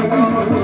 ಮುನಿಗಳೇ,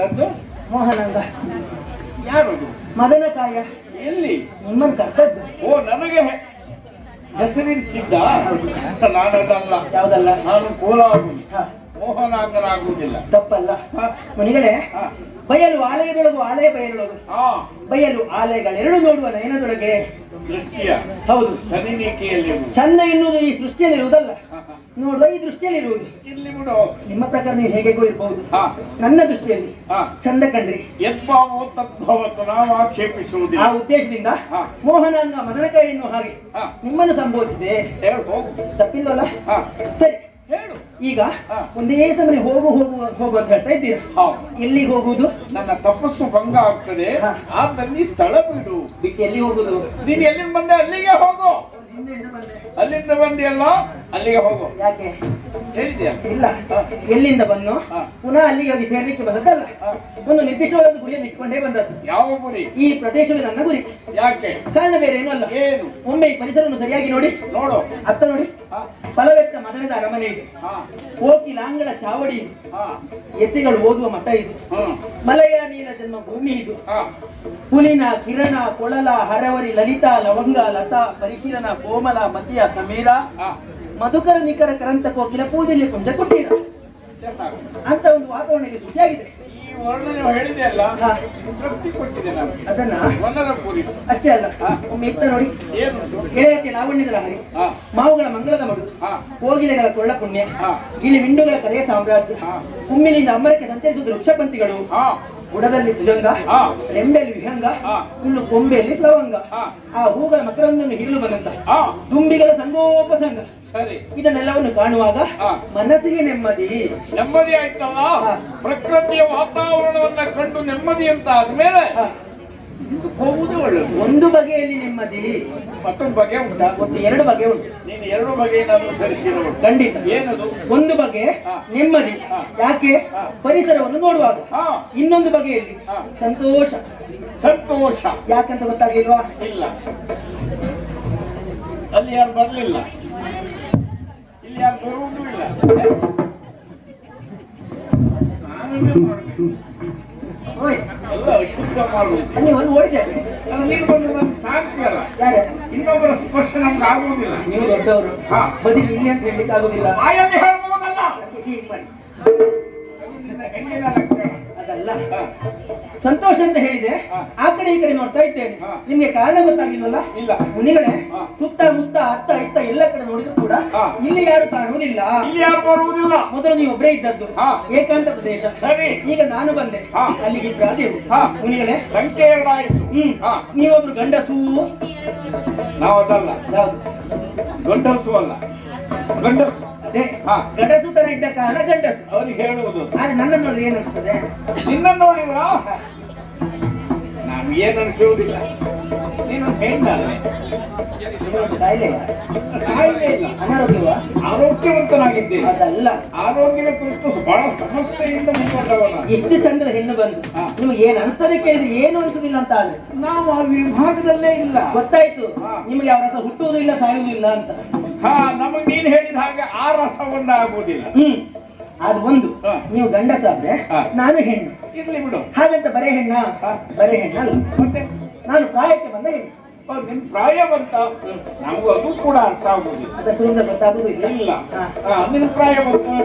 ತಂದು ಮೋಹನಂದ. ಯಾರದು? ಮದನಕಾಯ. ಎಲ್ಲಿ? ನಿಮ್ಮನ್ನು ಕರ್ತದ್ದು ಓ ನನಗೆ ಹೆಸರಿಸಿದ್ದ ನಾನದಲ್ಲ. ಯಾವುದಲ್ಲ? ನಾನು ಕೋಲಾಗುನಿ ಮೋಹನಾಂಗನಾಗುವುದಿಲ್ಲ ತಪ್ಪಲ್ಲ. ಮುನಿಗಳೇ ಹ. ಬಯಲು ಆಲಯದೊಳಗು ಆಲಯ ಬಯಲೊಳಗು. ಬಯಲು ಆಲಯಗಳೆರಡು ನೋಡುವ ನಯನದೊಳಗೆ. ದೃಷ್ಟಿಯ ಹೌದು. ಚೆನ್ನ ಚಂದ ಎನ್ನುವುದು ಈ ಸೃಷ್ಟಿಯಲ್ಲಿ ಇರುವುದಲ್ಲ ಹ, ಹ. ನೋಡುವ ಈ ದೃಷ್ಟಿಯಲ್ಲಿ ಇರುವುದು. ಇಲ್ಲಿ ಬಿಡು. ನಿಮ್ಮ ಪ್ರಕಾರ ನೀವು ಹೇಗೆಗೂ ಇರಬಹುದು ಹಾ. ನನ್ನ ದೃಷ್ಟಿಯಲ್ಲಿ ಹಾ. ಚಂದ ಕಂಡ್ರಿ. ಯದ್ಭಾವೋ ತದ್ಭವತ್ತು ನಾವು ಆಕ್ಷೇಪಿಸುವುದಿಲ್ಲ. ಆ ಉದ್ದೇಶದಿಂದ ಹಾ. ಮೋಹನಾಂಗ ಮದನಕಾಯಿ ಎನ್ನುವ ಹಾಗೆ ಹಾ. ನಿಮ್ಮನ್ನು ಸಂಬೋಧಿಸಿದೆ. ಹೇಳು ಹೋಗು. ತಪ್ಪಿಲ್ವಲ್ಲ? ಹಾ. ಸರಿ. ಹೇಳು. ಈಗ ಹಾ. ಒಂದೇ ಸಮಯ ಹೋಗು ಹೋಗು ಹೋಗು ಅಂತ ಹೇಳ್ತಾ ಇದ್ದೀರಾ? ಹೌದು. ಎಲ್ಲಿಗೆ ಹೋಗುವುದು? ನನ್ನ ತಪಸ್ಸು ಭಂಗ ಆಗ್ತದೆ. ಹಾ. ಸ್ಥಳ ಬಿಡು. ಬಿಟ್ಟು ಎಲ್ಲಿ ಹೋಗುದು ನೀನು ಎಲ್ಲಿಂದ ಬಂದೆ ಅಲ್ಲಿಗೆ ಹೋಗು. ಅಲ್ಲಿಂದ ಬಂದಿಯಲ್ಲ ಅಲ್ಲಿಗೆ ಹೋಗು. ಯಾಕೆ? ಹೇಳಿದ್ಯಾ ಇಲ್ಲ. ಎಲ್ಲಿಂದ ಬಂದು. ಪುನಃ ಅಲ್ಲಿಗೆ ಹೋಗಿ ಸೇರ್ಲಿಕ್ಕೆ ಬಂದದ್ದಲ್ಲ. ಒಂದು ನಿರ್ದಿಷ್ಟವಾದ ಗುರಿಯನ್ನು ಇಟ್ಕೊಂಡೇ ಬಂದದ್ದು. ಯಾವ ಗುರಿ? ಈ ಪ್ರದೇಶವೇ ನನ್ನ ಗುರಿ. ಯಾಕೆ? ಕಾರಣ ಬೇರೆ ಏನೂ ಅಲ್ಲ. ಏನು? ಒಮ್ಮೆ ಈ ಪರಿಸರವನ್ನು ಸರಿಯಾಗಿ ನೋಡಿ. ನೋಡು. ಅತ್ತ ನೋಡಿ. ಫಲವೆತ್ತ ಮದನದ ಅರಮನೆ ಇದೆ. ಕೋಕಿಲಾಂಗಣ ಚಾವಡಿ ಇದೆ. ಎತ್ತಿಗಳು ಓದುವ ಮಠ ಇದು. ಮಲಯ ನೀರ ಜನ್ಮ ಭೂಮಿ ಇದು. ಪುಲಿನ ಕಿರಣ ಕೊಳಲ ಹರವರಿ ಲಲಿತಾ ಲವಂಗ ಲತಾ ಪರಿಶೀಲನ ಕೋಮಲ ಮತಿಯ ಸಮೀರ ಮಧುಕರ ನಿಖರ ಕರಂತ ಕೋಕಿಲ ಪೂಜೆಗೆ ಕುಂಜ ಕೊಟ್ಟೀರ. ಅಂತ ಒಂದು ವಾತಾವರಣ ಇಲ್ಲಿ ಸೃಷ್ಟಿಯಾಗಿದೆ ಅದನ್ನ? ಅಷ್ಟೇ ಅಲ್ಲ. ಒಮ್ಮೆ ಇತ್ತ ನೋಡಿ. ಗೆಳೆಯತಿ ಲಾವಣ್ಯದ ಲಹರಿ ಮಾವುಗಳ ಮಂಗಳದ ಮಡು. ಕೋಗಿಲೆಗಳ ಕೊಳ್ಳ ಪುಣ್ಯ. ಗಿಳಿ ಮಿಂಡುಗಳ ಕರೆಯ ಸಾಮ್ರಾಜ್ಯ. ಕುಮ್ಮಿನಿಂದ ಅಮರಕ್ಕೆ ಸಂಚರಿಸುವುದು ವೃಕ್ಷಪಂಥಿಗಳು ಬುಡದಲ್ಲಿ ಭುಜಂಗ ಹಾ. ರೆಂಬೆಯಲ್ಲಿ ವಿಹಂಗ ಹಾ. ಇನ್ನು ಕೊಂಬೆಯಲ್ಲಿ ಪ್ಲವಂಗ ಹಾ. ಆ ಹೂಗಳ ಮಕರಂದನ್ನು ಹಿಡಿದು ಬಂದಂತ ಹಾ ದುಂಬಿಗಳ ಸಂಗೋಪಸಂಗ ಸರಿ ಇದನ್ನೆಲ್ಲವನ್ನು ಕಾಣುವಾಗ. ಮನಸ್ಸಿಗೆ ನೆಮ್ಮದಿ ನೆಮ್ಮದಿ ಆಯ್ತಲ್ಲ ಪ್ರಕೃತಿಯ ವಾತಾವರಣವನ್ನ ಕಂಡು ನೆಮ್ಮದಿ ಅಂತ ಆದ್ಮೇಲೆ. ಹೋಗುವುದು ಒಂದು ಬಗೆಯಲ್ಲಿ ನೆಮ್ಮದಿ. ಮತ್ತೊಂದು ಬಗೆ ಉಂಟಾ? ಒಂದು ಎರಡು ಬಗೆ ಉಂಟು. ನೀನು ಎರಡು ಬಗೆ ಖಂಡಿತ. ಏನದು? ಒಂದು ಬಗೆ. ನೆಮ್ಮದಿ. ಯಾಕೆ? ಪರಿಸರವನ್ನು ನೋಡುವಾಗ. ಇನ್ನೊಂದು ಬಗೆಯಲ್ಲಿ. ಸಂತೋಷ. ಸಂತೋಷ. ಯಾಕಂತ ಗೊತ್ತಾಗಿಲ್ವಾ ಇಲ್ಲ. ಅಲ್ಲಿ ಯಾರು ಬರಲಿಲ್ಲ? ಇಲ್ಲಿ ಯಾರು ಬರುವುದೂ ಇಲ್ಲ. ಎಲ್ಲ ಮಾಡುವುದು ನೀವು ಅಲ್ಲಿ ಅದು ನೀನು ಬಂದು ಯಾರು ಇನ್ನೊಬ್ಬರ ಸ್ಪರ್ಶ ನಮ್ಗೆ ಆಗುವುದಿಲ್ಲ. ನೀವು ದೊಡ್ಡವರು. ಹಾ. ಬದಿ ಇಲ್ಲಿ ಅಂತ ಹೇಳಲಿಕ್ಕೆ ಆಗುದಿಲ್ಲ ಬಾಯಲ್ಲಿ ಸಂತೋಷ ಅಂತ ಹೇಳಿದೆ. ಆ ಕಡೆ ಈ ಕಡೆ ನೋಡ್ತಾ ಇದ್ದೇನೆ. ನಿಮ್ಗೆ ಕಾರಣ ಗೊತ್ತಾಗಿಲ್ವಲ್ಲ? ಇಲ್ಲ. ಮುನಿಗಳೇ. ಸುತ್ತ ಮುತ್ತ ಅತ್ತ ಇತ್ತ ಎಲ್ಲ ಕಡೆ ನೋಡಿದ್ರು ಕೂಡ ಇಲ್ಲಿ ಯಾರು ಕಾಣುವುದಿಲ್ಲ. ಇಲ್ಲಿ ಯಾರು ಬರುವುದಿಲ್ಲ. ಮೊದಲು ನೀವು ಒಬ್ಬರೇ ಇದ್ದದ್ದು. ಏಕಾಂತ ಪ್ರದೇಶ. ಸರಿ. ಈಗ ನಾನು ಬಂದೆ. ಅಲ್ಲಿಗೆ ಇದ್ದೇವು. ಮುನಿಗಳೇ. ಸಂಖ್ಯೆ ಎರಡಾಯಿತು. ಹ್ಮ್. ನೀವೊಬ್ರು ಗಂಡಸು? ನಾವು ಅದಲ್ಲ. ಗಂಡಸು ಅಲ್ಲ. ಗಂಡಸು. ಗಡಸು ತರ ಇದ್ದ ಕಾರಣ ಗಂಡಸು. ಅವ್ರಿಗೆ ಹೇಳುವುದು. ಆದ್ರೆ ನನ್ನ ನೋಡಿದ್ರೆ ಏನಿಸ್ತದೆ ನಿನ್ನ ನೋಡಿದ್ರ ಏನು ಅನ್ಸೋದಿಲ್ಲ ನೀನು ನಿಮಗೊಂದು ಕಾಯಿಲೆ? ಕಾಯಿಲೆ ಇಲ್ಲ. ಅನಾರೋಗ್ಯವಾ? ಆರೋಗ್ಯವಂತನಾಗಿದ್ದೇನೆ. ಅದಲ್ಲ. ಆರೋಗ್ಯದ ಕುರಿತು ಬಹಳ ಸಮಸ್ಯೆಯಿಂದ ಮುಂದುವರೆದವನ. ಎಷ್ಟು ಚಂದದ ಹೆಣ್ಣು ಬಂದು ನೀವು ನಿಮಗೆ ಏನ್ ಅನ್ಸ್ತದೆ ಕೇಳಿದ್ರೆ ಏನು ಅನ್ಸುದಿಲ್ಲ ಅಂತ ಆದ್ರೆ. ನಾವು ಆ ವಿಭಾಗದಲ್ಲೇ ಇಲ್ಲ. ಗೊತ್ತಾಯ್ತು. ನಿಮಗೆ ಯಾವ ರಸ ಹುಟ್ಟುವುದು ಇಲ್ಲ ಸಾಯುವುದು ಇಲ್ಲ ಅಂತ. ಹಾ ನಮಗೆ ನೀನು ಹೇಳಿದ ಹಾಗೆ ಆ ರಸ ಒಂದಾಗುವುದಿಲ್ಲ ಹ್ಮ್. ಅದು ಒಂದು. ನೀವು ಗಂಡಸಾದ್ರೆ. ನಾನು ಹೆಣ್ಣು. ಇರ್ಲಿ ಬಿಡು. ಹಾಗಂತ ಬರೇ ಹೆಣ್ಣ. ಬರೇ ಹೆಣ್ಣ ಮತ್ತೆ ನಾನು ಪ್ರಾಯಕ್ಕೆ ಬಂದ ಹೆಣ್ಣು. ನಿಮ್ ಪ್ರಾಯ ಪ್ರಾಯವಂತ ನಮಗೂ ಅದು ಕೂಡ ಅರ್ಥ ಆಗುದಿಲ್ಲ. ಅದರಿಂದ ಗೊತ್ತಾಗುದು ಇಲ್ಲ ಇಲ್ಲ. ಪ್ರಾಯ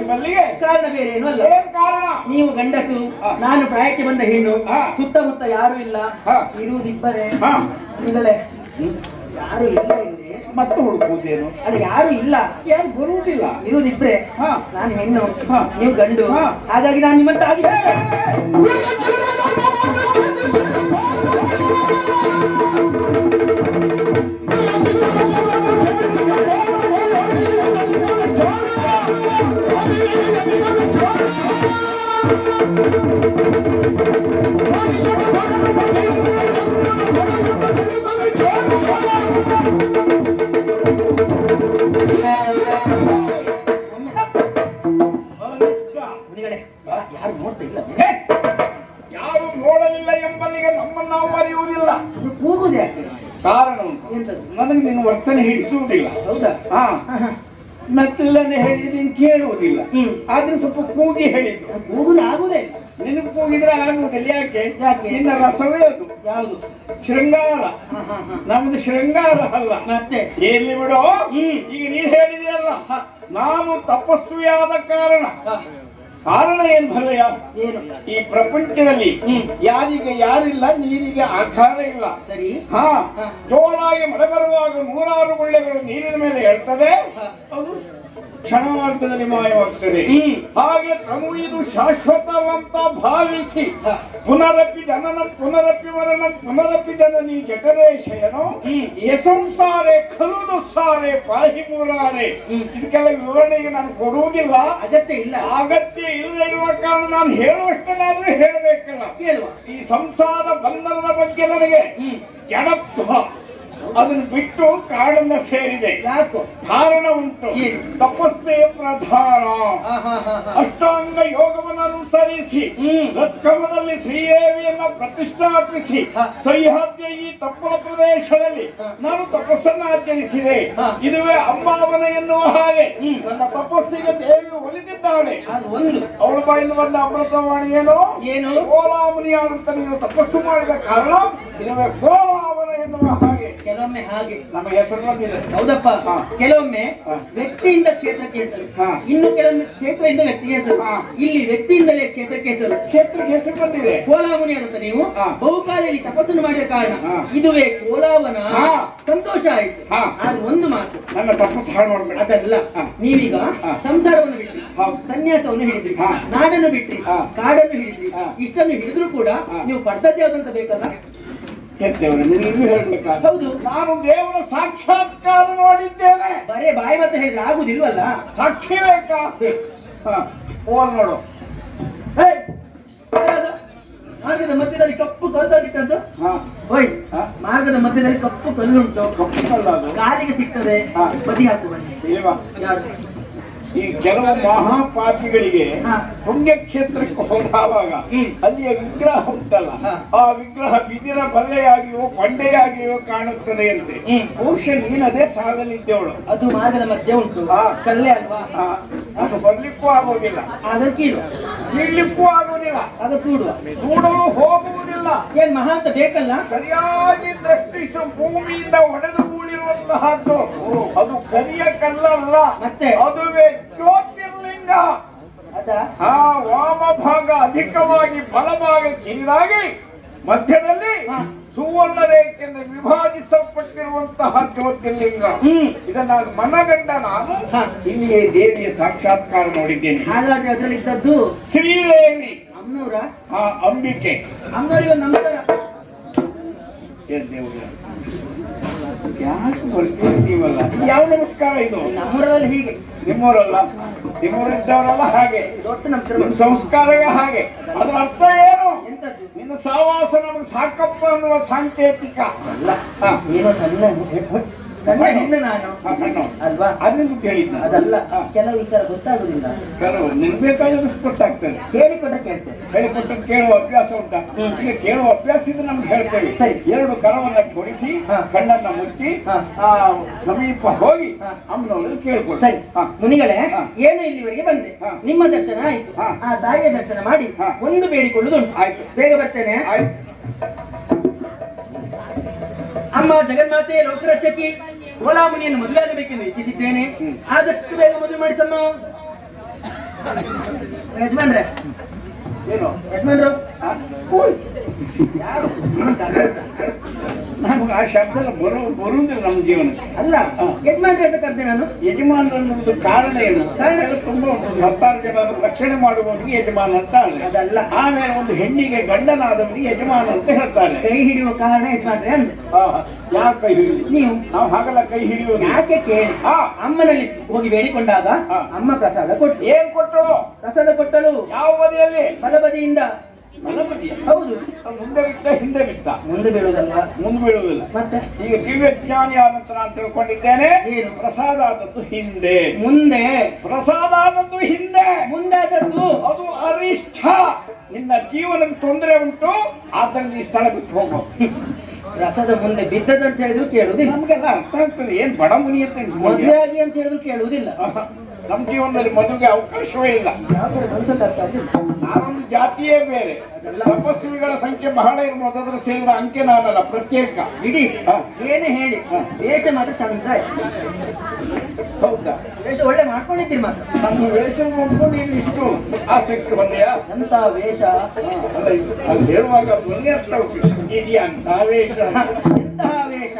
ಮಲ್ಲಿಗೆ ಕಾರಣ ಬೇರೆ ಏನು ಅಲ್ಲ. ಕಾರಣ? ನೀವು ಗಂಡಸು ನಾನು ಪ್ರಾಯಕ್ಕೆ ಬಂದ ಹೆಣ್ಣು. ಸುತ್ತಮುತ್ತ ಯಾರು ಇಲ್ಲ. ಇರುವುದಿಬ್ಬರೇ ಯಾರು ಇಲ್ಲ ಇಲ್ಲಿ. ಮತ್ತೆ ಹುಡುಕುವುದೇನು ಅಲ್ಲಿ ಯಾರು ಇಲ್ಲ. ಯಾರು ಬರುವುದಿಲ್ಲ ಇರುವುದಿಬ್ರೆ ಹಾ. ನಾನು ಹೆಣ್ಣು. ಹಾ. ನೀವು ಗಂಡು. ಹಾ. ಹಾಗಾಗಿ ನಾನು ನಿಮ್ಮಂತ ನಿನ್ನ ವರ್ತನೆ ಹಿಡಿಸುವುದಿಲ್ಲ. ಹೌದಾ? ಹಾ. ಹಾ, ಹಾ. ಮೆತ್ತಲನೆ ಹೇಳಿದ್ರೆ ನೀನು ಕೇಳುವುದಿಲ್ಲ. ಆದ್ರೆ ಸ್ವಲ್ಪ ಕೂಗಿ ಹೇಳಿದ್ದು ಕೂಗುದು ಆಗುದೇ. ನಿನಗೆ ಕೂಗಿದ್ರೆ ಆಗುವುದಿಲ್ಲ ಯಾಕೆ? ನಿನ್ನ ರಸವೇ ಅದು. ಯಾವುದು? ಶೃಂಗಾರ. ನಮ್ದು ಶೃಂಗಾರ ಅಲ್ಲ. ಮತ್ತೆ? ಎಲ್ಲಿ ಬಿಡೋ. ಈಗ ನೀನ್ ಹೇಳಿದೆಯಲ್ಲ. ನಾನು ತಪಸ್ವಿಯಾದ ಕಾರಣ. ಕಾರಣ ಏನ್ ಯಾ ಏನು? ಈ ಪ್ರಪಂಚದಲ್ಲಿ ಯಾರಿಗೆ ಯಾರಿಲ್ಲ ನೀರಿಗೆ ಆಧಾರ ಇಲ್ಲ. ಸರಿ. ಹಾ. ಜೋರಾಗಿ ಮಳೆ ಬರುವಾಗ ನೂರಾರು ಗುಳ್ಳೆಗಳು ನೀರಿನ ಮೇಲೆ ಹೇಳ್ತದೆ ಹಾ. ಅದು ಕ್ಷಣಮಾರ್ಗದಲ್ಲಿ ಮಾಯವಾಗ್ತದೆ. ಹಾಗೆ ತಮು ಇದು ಶಾಶ್ವತವಂತ ಭಾವಿಸಿ. ಪುನರಪಿ ಜನನ ಪುನರಪಿ ಮರಣ ಪುನರಪಿ ಜನನಿ ಶಯನೋ ಎಸಂಸಾರೆ ಖಲು ದುಸ್ಸಾರೆ ಪಾಹಿ ಮೂರಾರೆ. ಇದಕ್ಕೆಲ್ಲ ವಿವರಣೆಗೆ ನಾನು ಕೊಡುವುದಿಲ್ಲ. ಅಗತ್ಯ ಇಲ್ಲ. ಅಗತ್ಯ ಇಲ್ಲದೆ ಇರುವ ಕಾರಣ ನಾನು ಹೇಳುವಷ್ಟನ್ನಾದ್ರೂ ಹೇಳಬೇಕಲ್ಲ. ಈ ಸಂಸಾರ ಬಂಧನದ ಬಗ್ಗೆ ನನಗೆ ಜಡತ್ವ. ಅದನ್ನು ಬಿಟ್ಟು ಕಾಡನ್ನ ಸೇರಿದೆ. ಯಾಕೋ? ಕಾರಣ ಉಂಟು ಈ ತಪಸ್ಸೇ ಪ್ರಧಾನ. ಅಷ್ಟಾಂಗ ಯೋಗವನ್ನು ಅನುಸರಿಸಿ. ರತ್ಕಮದಲ್ಲಿ ಶ್ರೀದೇವಿಯನ್ನ ಪ್ರತಿಷ್ಠಾಪಿಸಿ ಸಹ್ಯಾದ್ಯ ಈ ತಪ್ಪಲ ಪ್ರದೇಶದಲ್ಲಿ ನಾನು ತಪಸ್ಸನ್ನ ಆಚರಿಸಿದೆ. ಇದುವೇ ಅಂಬಾವನ ಎನ್ನುವ ಹಾಗೆ. ನನ್ನ ತಪಸ್ಸಿಗೆ ದೇವಿ ಒಲಿದಿದ್ದಾಳೆ ಅವಳ ಬಾಯಿಂದ ಬಂದ ಅಮೃತವಾಣಿ ಏನು? ಏನು? ಕೋಲಾಮುನಿಯಾದಂತ ನೀನು ತಪಸ್ಸು ಮಾಡಿದ ಕಾರಣ ಇದುವೇ ಕೋಲಾವನ ಎನ್ನುವ ಹಾಗೆ. ಕೆಲವೊಮ್ಮೆ ಹಾಗೆ. ನಮ್ಮ ಹೆಸರು ಬಂದಿದೆ. ಹೌದಪ್ಪ. ಕೆಲವೊಮ್ಮೆ ವ್ಯಕ್ತಿಯಿಂದ ಕ್ಷೇತ್ರಕ್ಕೆ ಹೆಸರು. ಇನ್ನು ಕೆಲವೊಮ್ಮೆ ಕ್ಷೇತ್ರದಿಂದ ವ್ಯಕ್ತಿಗೆ ಹೆಸರು. ಇಲ್ಲಿ ವ್ಯಕ್ತಿಯಿಂದಲೇ ಕ್ಷೇತ್ರಕ್ಕೆ ಹೆಸರು. ಕ್ಷೇತ್ರಕ್ಕೆ ಹೆಸರು ಬಂದಿದೆ. ಕೋಲಾಮುನಿ ಅಂತ ನೀವು. ಬಹುಕಾಲದಲ್ಲಿ ತಪಸ್ಸನ್ನು ಮಾಡಿದ ಕಾರಣ ಇದುವೇ ಕೋಲಾವನ ಸಂತೋಷ ಆಯ್ತು. ಆದ್ರೆ ಒಂದು ಮಾತು. ನನ್ನ ತಪಸ್ಸು ಹಾಳು ಮಾಡಬೇಡ ಅದಲ್ಲ. ನೀವೀಗ ಸಂಸಾರವನ್ನು ಹೌದು. ಸನ್ಯಾಸವನ್ನು ಹಿಡಿದ್ರಿ. ನಾಡನ್ನು ಬಿಟ್ರಿ. ಹಾ. ಕಾಡನ್ನು ಹಿಡಿದ್ರಿ. ಇಷ್ಟನ್ನು ಹಿಡಿದ್ರು ಕೂಡ ನೀವು ಪಡ್ದದ್ದು ಆದಂತ ಬೇಕಲ್ಲ? ಕೆಟ್ಟವರು ನೀವು ಹೇಳ್ಬೇಕಾ ಹೌದು. ನಾನು ದೇವರ ಸಾಕ್ಷಾತ್ಕಾರ ನೋಡಿದ್ದೇನೆ. ಬರೇ ಬಾಯಿ ಮತ್ತೆ ಹೇಳಿದ್ರೆ ಆಗುದಿಲ್ವಲ್ಲ? ಸಾಕ್ಷಿ ಬೇಕಾ? ಬೇಕು. ಹಾ, ಫೋನ್ ನೋಡು? ಮಾರ್ಗದ ಮಧ್ಯದಲ್ಲಿ ಕಪ್ಪು ಕಲ್ಲು ಹಾ. ಹೋಯ್? ಮಾರ್ಗದ ಮಧ್ಯದಲ್ಲಿ ಕಪ್ಪು ಕಲ್ಲುಂಟು. ಕಪ್ಪು ಕಲ್ಲು ಕಾಲಿಗೆ ಸಿಗ್ತದೆ. ಬದಿ ಹಾಕು ಬನ್ನಿ? ಈ ಕೆಲವು ಮಹಾಪಾಪಿಗಳಿಗೆ. ಪುಣ್ಯಕ್ಷೇತ್ರಕ್ಕೆ ಹ್ಮ್. ಅಲ್ಲಿಯ ವಿಗ್ರಹ ಉಂಟಲ್ಲ ಆ ವಿಗ್ರಹ ಬಿದಿರ ಬಲ್ಲೆಯಾಗಿಯೋ ಬಂಡೆಯಾಗಿಯೋ ಕಾಣುತ್ತದೆ ಅಂತೆ. ಬಹುಶಃ ನೀನದೇ ಸಾಲಲ್ಲಿದ್ದೇವಳು. ಅದು ಮಾರ್ಗದ ಮಧ್ಯೆ ಉಂಟು. ಕಲ್ಲೆ ಅಲ್ವಾ? ಅದು ಬರ್ಲಿಕ್ಕೂ ಆಗೋದಿಲ್ಲ. ಅದಕ್ಕಿಲ್ಲ ನಿಲ್ಲಿಕ್ಕೂ ಆಗೋದಿಲ್ಲ. ಅದು ಕೂಡುವ. ನೋಡಲು ಹೋಗುವುದಿಲ್ಲ. ಏನ್ ಮಹಾ ಅಂತ ಬೇಕಲ್ಲ? ಸರಿಯಾಗಿ ದೃಷ್ಟಿಸು ಭೂಮಿಯಿಂದ ಒಡೆದು ಕೂಡಿರುವಂತಹದ್ದು. ಅದು ಕರಿಯ ಕಲ್ಲಲ್ಲ. ಮತ್ತೆ? ಅದುವೇ ಆ ವಾಮ ಭಾಗ ಅಧಿಕವಾಗಿ ಬಲಭಾಗ ಕಿರಿದಾಗಿ ಮಧ್ಯದಲ್ಲಿ. ಸುವರ್ಣ ರೇಖೆಯಿಂದ ವಿಭಾಗಿಸಲ್ಪಟ್ಟಿರುವಂತಹ ಜ್ಯೋತಿರ್ಲಿಂಗ. ಇದನ್ನ ನಾನು ಮನಗಂಡ ನಾನು. ಇಲ್ಲಿಯೇ ದೇವಿಯ ಸಾಕ್ಷಾತ್ಕಾರ ನೋಡಿದ್ದೇನೆ. ಹಾಗಾದ್ರೆ ಅದರಲ್ಲಿ ಇದ್ದದ್ದು ಶ್ರೀದೇವಿ ಅಮ್ಮನವರ ಆ ಅಂಬಿಕೆ. ಅಮ್ಮನವರಿಗೆ ನಮಸ್ಕಾರ ದೇವ್ರೇ? ಯಾಕೆ ಬರ್ತೀರಿ ನೀವಲ್ಲ ಯಾವ ನಮಸ್ಕಾರ ಇದು? ನಮ್ಮೂರಲ್ಲಿ ಹೀಗೆ. ನಿಮ್ಮೂರಲ್ಲ? ನಿಮ್ಮೂರಿದ್ದವರಲ್ಲ ಹಾಗೆ. ದೊಡ್ಡ ನಮ್ಮ ಸಂಸ್ಕಾರವೇ ಹಾಗೆ. ಅದರ ಅರ್ಥ ಏನು? ನಿನ್ನ ಸಹವಾಸ ನಮಗೆ ಸಾಕಪ್ಪ ಅನ್ನುವ ಸಾಂಕೇತಿಕ. ಅಲ್ಲ ಏನೋ ಸಣ್ಣ ಸಣ್ಣ ನಾನು ಅಲ್ವಾ ಅದನ್ನು ಕೇಳಿದ್ದೆ ಅದಲ್ಲ ಕೆಲವು ವಿಚಾರ ಗೊತ್ತಾಗುದಿಲ್ಲ ಕೆಲವು ನಿನ್ ಬೇಕಾದಷ್ಟು ಗೊತ್ತಾಗ್ತದೆ ಹೇಳಿಕೊಟ್ಟ ಕೇಳ್ತೇನೆ ಹೇಳಿಕೊಟ್ಟು ಕೇಳುವ ಅಭ್ಯಾಸ ಉಂಟಾ. ಈಗ ಕೇಳುವ ಅಭ್ಯಾಸ ಇದ್ರೆ ನಮ್ಗೆ ಹೇಳ್ತೇವೆ ಸರಿ. ಎರಡು ಕರವನ್ನ ಕೊಡಿಸಿ. ಕಣ್ಣನ್ನ ಮುಚ್ಚಿ. ಸಮೀಪ ಹೋಗಿ. ಅಮ್ಮನವರು ಕೇಳ್ಕೊಡಿ ಸರಿ ಹಾ. ಮುನಿಗಳೇ. ಏನು ಇಲ್ಲಿವರೆಗೆ ಬಂದೆ. ನಿಮ್ಮ ದರ್ಶನ ಆಯ್ತು. ಆ ತಾಯಿಯ ದರ್ಶನ ಮಾಡಿ ಹಾ. ಒಂದು ಬೇಡಿಕೊಳ್ಳುದುಂಟು ಆಯ್ತು. ಬೇಗ ಬರ್ತೇನೆ ಆಯ್ತು ಅಮ್ಮ ಜಗನ್ಮಾತೆ ಲೋಕರಕ್ಷಕಿ ಓಲಾಮುನಿಯನ್ನು ಮದುವೆ ಆಗಬೇಕೆಂದು ಇಚ್ಛಿಸಿದ್ದೇನೆ. ಆದಷ್ಟು ಬೇಗ ಮದುವೆ ಮಾಡಿಸಮ್ಮ ಯಜಮಾನ್ರೆ. ಏನು? ಯಜಮಾನ್ರು. ಯಾರು. ನಮ್ಗೆ ಆ ಶಬ್ದ ಬರು ಬರುವುದಿಲ್ಲ ನಮ್ಮ ಜೀವನ ಅಲ್ಲ ಹಾ. ಅಂತ ಕರ್ದೆ ನಾನು ಯಜಮಾನ ಅನ್ನೋದು ಕಾರಣ ಏನು? ಕಾರಣ? ತುಂಬಾ ಉಂಟು. ಹತ್ತಾರು ಜನ ರಕ್ಷಣೆ ಮಾಡುವವರಿಗೆ ಯಜಮಾನ ಅಂತ ಅದಲ್ಲ. ಆಮೇಲೆ ಒಂದು ಹೆಣ್ಣಿಗೆ ಗಂಡನಾದವರಿಗೆ ಯಜಮಾನ ಅಂತ ಹೇಳ್ತಾರೆ. ಕೈ ಹಿಡಿಯುವ ಕಾರಣ ಯಜಮಾನ್ರೆ ಅಂದೆ. ಯಾಕೆ ಕೈ ಹಿಡಿಯುದು ನೀವು? ನಾವು ಹಾಗಲ್ಲ ಕೈ ಹಿಡಿಯುವುದು. ಯಾಕೆ ಕೇಳಿ? ಆ ಅಮ್ಮನಲ್ಲಿ ಹೋಗಿ ಬೇಡಿಕೊಂಡಾಗ. ಅಮ್ಮ ಪ್ರಸಾದ ಕೊಟ್ಟು ಏನ್ ಕೊಟ್ಟಳು ಪ್ರಸಾದ ಕೊಟ್ಟಳು. ಯಾವ ಬದಿಯಲ್ಲಿ? ಬಲಬದಿಯಿಂದ. ಬಲಬದಿಯ ಹೌದು. ಮುಂದೆ ಬಿಟ್ಟ ಹಿಂದೆ ಬಿಟ್ಟ ಮುಂದೆ ಬೀಳುವುದಲ್ಲ? ಮುಂದೆ ಬೀಳುವುದಿಲ್ಲ. ಮತ್ತೆ? ಈಗ ದಿವ್ಯ ಜ್ಞಾನಿ ಆದಂತ ನಾನು ತಿಳ್ಕೊಂಡಿದ್ದೇನೆ. ಏನು? ಪ್ರಸಾದ ಆದದ್ದು ಹಿಂದೆ. ಮುಂದೆ? ಪ್ರಸಾದ ಆದದ್ದು ಹಿಂದೆ. ಮುಂದೆ ಆದದ್ದು ಅದು ಅರಿಷ್ಠ ನಿನ್ನ ಜೀವನಕ್ಕೆ ತೊಂದರೆ ಉಂಟು. ಆದ್ದರಿಂದ ಈ ಸ್ಥಳ ಬಿಟ್ಟು ಹೋಗು. ರಸದ ಮುಂದೆ ಬಿದ್ದದಂತ ಹೇಳಿದ್ರು ಕೇಳುವುದಿಲ್ಲ. ನಮ್ಗೆಲ್ಲ ಅರ್ಥ ಆಗ್ತದೆ. ಏನ್ ಬಡ ಮುನಿ ಅಂತ ಮದುವೆ ಆಗಿ ಅಂತ ಹೇಳಿದ್ರು ಕೇಳುವುದಿಲ್ಲ. ನಮ್ಮ ಜೀವನದಲ್ಲಿ ಮದುವೆಗೆ ಅವಕಾಶವೇ ಇಲ್ಲ. ಮನ್ಸಲ್ಲಿ ಅರ್ಥ ಆಗಿಲ್ಲ. ನಾನೊಂದು ಜಾತಿಯೇ ಬೇರೆ. ತಪಸ್ವಿಗಳ ಸಂಖ್ಯೆ ಬಹಳ ಇರ್ಬೋದು. ಅದರ ಸೇರಿದ ಅಂಕೆ ನಾನಲ್ಲ ಪ್ರತ್ಯೇಕ. ಇಡೀ. ಏನೇ ಹೇಳಿ ದೇಶ ವೇಷ ಮಾತ್ರ ಚಂದ. ಹೌದಾ? ವೇಷ ಒಳ್ಳೆ ಮಾಡ್ಕೊಂಡಿದ್ದೀರಿ ಮಾತ್ರ. ನಮ್ಮ ವೇಷ ನೋಡ್ಕೊಂಡು ನೀನು ಇಷ್ಟು ಆಸಕ್ತಿ ಬಂದೆಯಾ ಅಂತ ವೇಷ? ಅಲ್ಲ, ಇದು ಅದು ಹೇಳುವಾಗ ಮೊನ್ನೆ ಅರ್ಥ ಇದೆಯಾ ಅಂತ ವೇಷ? ಎಂತಹ ವೇಷ?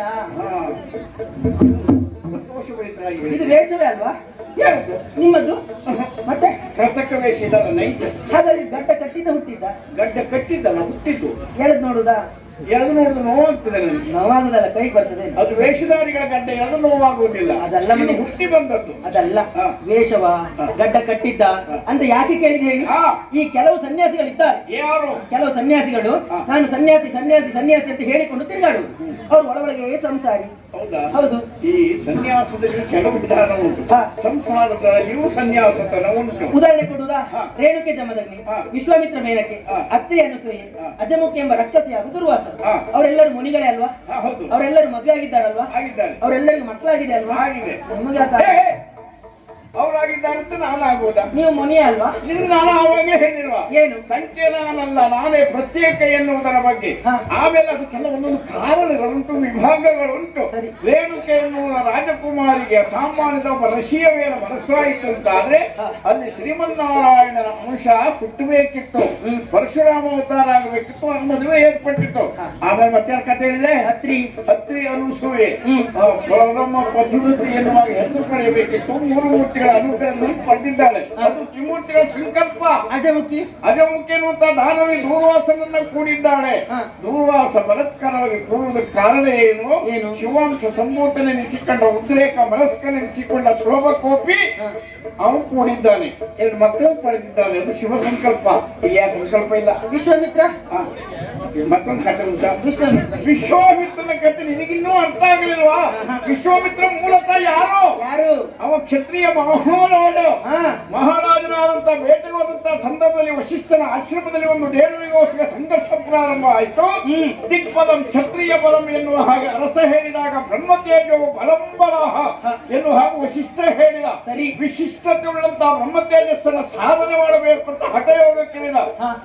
ಸಂತೋಷ ಬೆಳೀತಾ ಇದು ವೇಷವೇ ಅಲ್ವಾ? ನಿಮ್ಮದು? ಮತ್ತೆ? ಕರ್ತಕ ವೇಷ ಇದಲ್ಲ ನೈಜ. ಹಾಗಾಗಿ ಗಡ್ಡ ಕಟ್ಟಿದ ಹುಟ್ಟಿದ್ದ? ಗಡ್ಡ ಕಟ್ಟಿದ್ದಲ್ಲ ಹುಟ್ಟಿದ್ದು. ಎಳೆದ್ ನೋಡುದಾ? ಎಳೆದು ನೋಡುದು ನೋವಾಗ್ತದೆ ನನಗೆ. ನೋವಾಗುದಲ್ಲ ಕೈ ಬರ್ತದೆ ಅದು ವೇಷಧಾರಿಗಳ ಗಡ್ಡ ಎಳೆದು ನೋವಾಗುವುದಿಲ್ಲ. ಅದಲ್ಲ ಮನೆ. ಹುಟ್ಟಿ ಬಂದದ್ದು. ಅದಲ್ಲ. ವೇಷವ? ಗಡ್ಡ ಕಟ್ಟಿದ್ದ? ಅಂತ ಯಾಕೆ ಕೇಳಿದೆ ಹೇಳಿ. ಈ ಕೆಲವು ಸನ್ಯಾಸಿಗಳಿದ್ದಾರೆ. ಯಾರು? ಕೆಲವು ಸನ್ಯಾಸಿಗಳು. ನಾನು ಸನ್ಯಾಸಿ ಸನ್ಯಾಸಿ ಸನ್ಯಾಸಿ ಅಂತ ಹೇಳಿಕೊಂಡು ತಿರುಗಾಡುವುದು. ಅವ್ರು ಒಳಗೊಳಗೆ ಸಂಸಾರಿ. ಹೌದಾ? ಈ ಸನ್ಯಾಸದಲ್ಲಿ ಕೆಲವು ವಿಧಾನ ಉಂಟು. ಸನ್ಯಾಸತನ ಉದಾಹರಣೆ ಕೊಡುವ ರೇಣುಕೆ ಜಮದಗ್ನಿ ಹಾ. ವಿಶ್ವಾಮಿತ್ರ ಮೇನಕ್ಕೆ ಅತ್ತೆ ಅನುಸೂಯಿ. ಅಜಮುಖಿ ಎಂಬ ರಕ್ಕಸಿ ಹಾಗೂ ದುರ್ವಾಸ ಅವರೆಲ್ಲರೂ ಮುನಿಗಳೇ ಅಲ್ವಾ? ಅವರೆಲ್ಲರೂ ಮದುವೆ ಆಗಿದ್ದಾರಲ್ವಾ? ಆಗಿದ್ದಾರೆ. ಅವರೆಲ್ಲರಿಗೂ ಮಕ್ಕಳಾಗಿದೆ ಅಲ್ವಾ? ನಿಮಗೆ ಯಾಕೆ ಏ, ನಾನು ಆಗುವುದಾ ನೀವು ಮುನಿ ಅಲ್ವಾ? ನಿನ್ಗೆ ನಾನು ಆವಾಗಲೇ ಹೇಳಿರುವ ಏನು? ಸಂಖ್ಯೆ ನಾನಲ್ಲ ನಾನೇ ಪ್ರತ್ಯೇಕ ಎನ್ನುವುದರ ಬಗ್ಗೆ. ಆಮೇಲೆ ಅದು ಕೆಲವೊಂದೊಂದು ಕಾರಣಗಳುಂಟು ವಿಭಾಗಗಳುಂಟು. ರೇಣುಕೆ ಎನ್ನುವ ರಾಜಕುಮಾರಿಗೆ ಸಾಮಾನ್ಯದ ಒಬ್ಬ ರಶಿಯ ಮೇಲೆ ಮನಸ್ಸಾಯಿತು ಆದ್ರೆ ಅಲ್ಲಿ ಶ್ರೀಮನ್ನಾರಾಯಣನ ಅಂಶ ಹುಟ್ಟಬೇಕಿತ್ತು. ಪರಶುರಾಮ ಅವತಾರ ಆಗಬೇಕಿತ್ತು ಮದುವೆ ಏರ್ಪಟ್ಟಿತ್ತು. ಆಮೇಲೆ ಮತ್ತೆ ಕಥೆ ಹೇಳಿದೆ? ಹತ್ರಿ. ಹತ್ರಿ ಅನುಸೂಯೆ. ಪರಬ್ರಹ್ಮ ಪದ್ಧತಿ ಎನ್ನುವಾಗ ಹೆಸರು ಪಡೆಯಬೇಕಿತ್ತು ಮೂರು ಮೂರ್ತಿಗಳ ಅನುಗ್ರಹವನ್ನು ಪಡೆದಿದ್ದಾಳೆ. ಅದು ತ್ರಿಮೂರ್ತಿಗಳ ಸಂಕಲ್ಪ. ಅಜಮುಖಿ ಅಜಮುಖಿಯನ್ನು ದಾನವಿ ದೂರ್ವಾಸನನ್ನ ಕೂಡಿದ್ದಾಳೆ. ದೂರ್ವಾಸ ಬಲತ್ಕಾರವಾಗಿ ಕೂಡುವುದಕ್ಕೆ ಕಾರಣ ಏನು? ಏನು? ಶಿವಾಂಶ ಸಂಭೂತನೆನಿಸಿಕೊಂಡ ಉದ್ರೇಕ ಮನಸ್ಕನೆನಿಸಿಕೊಂಡ ಶೋಭ ಕೋಪಿ ಅವನು ಕೂಡಿದ್ದಾನೆ. ಎರಡು ಮಕ್ಕಳು ಪಡೆದಿದ್ದಾನೆ ಅದು ಶಿವ ಸಂಕಲ್ಪ ಯಾವ ಸಂಕಲ್ಪ ಇಲ್ಲ. ವಿಶ್ವಾಮಿತ್ರ. ಮತ್ತೊಂದು ಕಥೆ ಉಂಟಾ ವಿಶ್ವಾಮಿತ್ರ ವಿಶ್ವಾಮಿತ್ರನ ಕಥೆ ನಿನಗಿನ್ನೂ ಅರ್ಥ ಆಗಲಿಲ್ವಾ ವಿಶ್ವಾಮಿತ್ರ ಮೂಲತಃ ಯಾರು? ಯಾರು ಅವ ಕ್ಷತ್ರಿಯ ಮಹಾರಾಜ ಮಹಾರಾಜನಾದಂತ ಬೇಟೆಗೆ ಹೋದಂತ ಸಂದರ್ಭದಲ್ಲಿ ವಶಿಷ್ಠನ ಆಶ್ರಮದಲ್ಲಿ ಒಂದು ಡೇರುವಿಗೋಸ್ಕರ ಸಂಘರ್ಷ ಪ್ರಾರಂಭ ಆಯಿತು ದಿಕ್ ದಿಕ್ಪದಂ ಕ್ಷತ್ರಿಯ ಬಲಂ ಎನ್ನುವ ಹಾಗೆ ಅರಸ ಹೇಳಿದಾಗ ಬ್ರಹ್ಮತೇಜವು ಬಲಂಬಲಾಹ ಎನ್ನುವ ಹಾಗೆ ವಶಿಷ್ಠ ಹೇಳಿದ ಸರಿ. ವಿಶಿಷ್ಟತೆ ಉಳ್ಳಂತ ಬ್ರಹ್ಮತೇಜಸ್ಸನ್ನ ಸಾಧನೆ ಮಾಡಬೇಕು ಅಂತ ಹಠಯೋಗ ಕೇಳಿದ.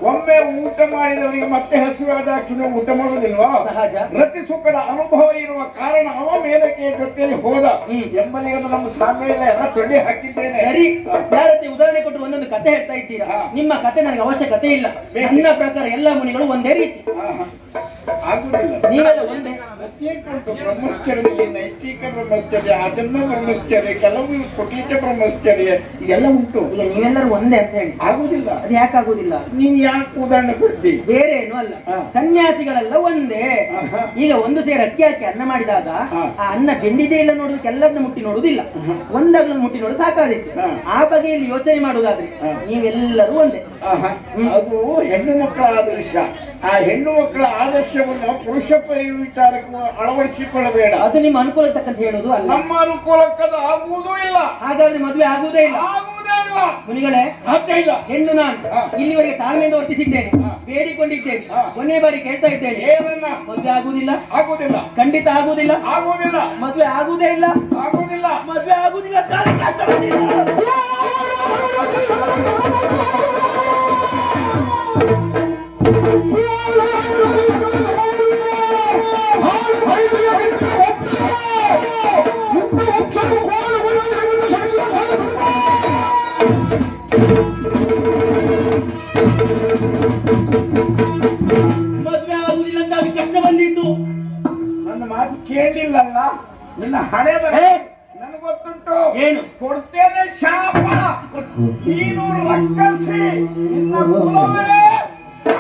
ಒಮ್ಮೆ ಊಟ ಮಾಡಿದವರಿಗೆ ಮತ್ತೆ ಹಸಿವಾದ ಕ್ಷಣ ಊಟ ಮಾಡುವುದಿಲ್ವಾ? ಸಹಜ. ರತಿ ಸುಖದ ಅನುಭವ ಇರುವ ಕಾರಣ ಅವ ಮೇಲಕ್ಕೆ ಜೊತೆಯಲ್ಲಿ ಹೋದ. ಎಂಬಲ್ಲಿ ಒಂದು ನಮ್ಮ ಸಾಮ್ಯ ಇಲ್ಲ ಎಲ್ಲ ತೊಡೆ ಹಾಕಿದ್ದೇನೆ. ಸರಿ ಯಾರತ್ತೆ ಉದಾಹರಣೆ ಕೊಟ್ಟು ಒಂದೊಂದು ಕತೆ ಹೇಳ್ತಾ ಇದ್ದೀರಾ? ನಿಮ್ಮ ಕತೆ ನನಗೆ ಅವಶ್ಯಕತೆ ಇಲ್ಲ. ನಿಮ್ಮ ನನ್ನ ಪ್ರಕಾರ ಎಲ್ಲ ಮುನಿಗಳು ಒಂದೇ ರೀತಿ. ಆಗುದಿಲ್ಲ. ನೀವೆಲ್ಲ ಒಂದೇ. ಪ್ರತ್ಯೇಕ ಉಂಟು ಬ್ರಹ್ಮಚರ್ಯದಲ್ಲಿ ನೈಷ್ಠಿಕ ಬ್ರಹ್ಮಚರ್ಯ ಅದನ್ನ ಬ್ರಹ್ಮಚರ್ಯ ಕೆಲವು ಕುಟೀಚ ಬ್ರಹ್ಮಚರ್ಯ ಎಲ್ಲ ಉಂಟು. ಈಗ ನೀವೆಲ್ಲರೂ ಒಂದೇ ಅಂತ ಹೇಳಿ. ಆಗುದಿಲ್ಲ. ಅದು ಯಾಕಾಗುದಿಲ್ಲ ನೀನ್ ಯಾಕೆ ಉದಾಹರಣೆ ಕೊಡ್ತಿ? ಬೇರೆ ಏನು ಅಲ್ಲ. ಸನ್ಯಾಸಿಗಳೆಲ್ಲ ಒಂದೇ. ಈಗ ಒಂದು ಸೇರ ಅಕ್ಕಿ ಹಾಕಿ ಅನ್ನ ಮಾಡಿದಾಗ ಆ ಅನ್ನ ಬೆಂದಿದೆ ಇಲ್ಲ ನೋಡೋದಕ್ಕೆ ಎಲ್ಲರನ್ನ ಮುಟ್ಟಿ ನೋಡುದಿಲ್ಲ. ಒಂದಾಗ್ಲೂ ಮುಟ್ಟಿ ನೋಡೋದು ಸಾಕಾದಿತ್ತು. ಆ ಬಗೆಯಲ್ಲಿ ಯೋಚನೆ ಮಾಡುವುದಾದ್ರೆ. ನೀವೆಲ್ಲರೂ ಒಂದೇ. ಅದು ಹೆಣ್ಣು ಮಕ್ಕಳ ಆದರ್ಶ. ಆ ಹೆಣ್ಣು ಮಕ್ಕಳ ಆದರ್ಶವನ್ನು ಪುರುಷ ಪರಿವಿಚಾರಕ್ಕೂ ಅಳವಡಿಸಿಕೊಳ್ಳಬೇಡ. ಅದು ನಿಮ್ಮ ಅನುಕೂಲ ತಕ್ಕಂತ ಹೇಳುದು ಅಲ್ಲ. ನಮ್ಮ ಅನುಕೂಲಕ್ಕದು ಆಗುವುದೂ ಇಲ್ಲ. ಹಾಗಾದ್ರೆ ಮದುವೆ ಆಗುವುದೇ ಇಲ್ಲ. ಆಗುವುದೇ ಇಲ್ಲ. ಮುನಿಗಳೇ ಸಾಧ್ಯ ಇಲ್ಲ. ಹೆಣ್ಣು ನಾನು. ಇಲ್ಲಿವರೆಗೆ ತಾಳ್ಮೆಯಿಂದ ವರ್ತಿಸಿದ್ದೇನೆ. ಬೇಡಿಕೊಂಡಿದ್ದೇನೆ. ಕೊನೆ ಬಾರಿ ಕೇಳ್ತಾ ಇದ್ದೇನೆ. ಏನನ್ನ? ಮದುವೆ ಆಗುವುದಿಲ್ಲ. ಆಗುವುದಿಲ್ಲ. ಖಂಡಿತ ಆಗುವುದಿಲ್ಲ. ಆಗುವುದಿಲ್ಲ. ಮದುವೆ ಆಗುವುದೇ ಇಲ್ಲ. ಆಗುವುದಿಲ್ಲ. ಮದುವೆ ಆಗುವುದಿಲ್ಲ. ನನ್ನ ಮಾತು ಕೇಳಿಲ್ಲಲ್ಲ ನಿನ್ನ ಹಣೆ ಬರ ನನಗೆ ಗೊತ್ತುಂಟು. ಏನು? ಕೊಡ್ತೇನೆ ಶಾಪ. ನೀನು ರಕ್ಕಸಿ ನಿನ್ನ ಕುಲವೇ ಆ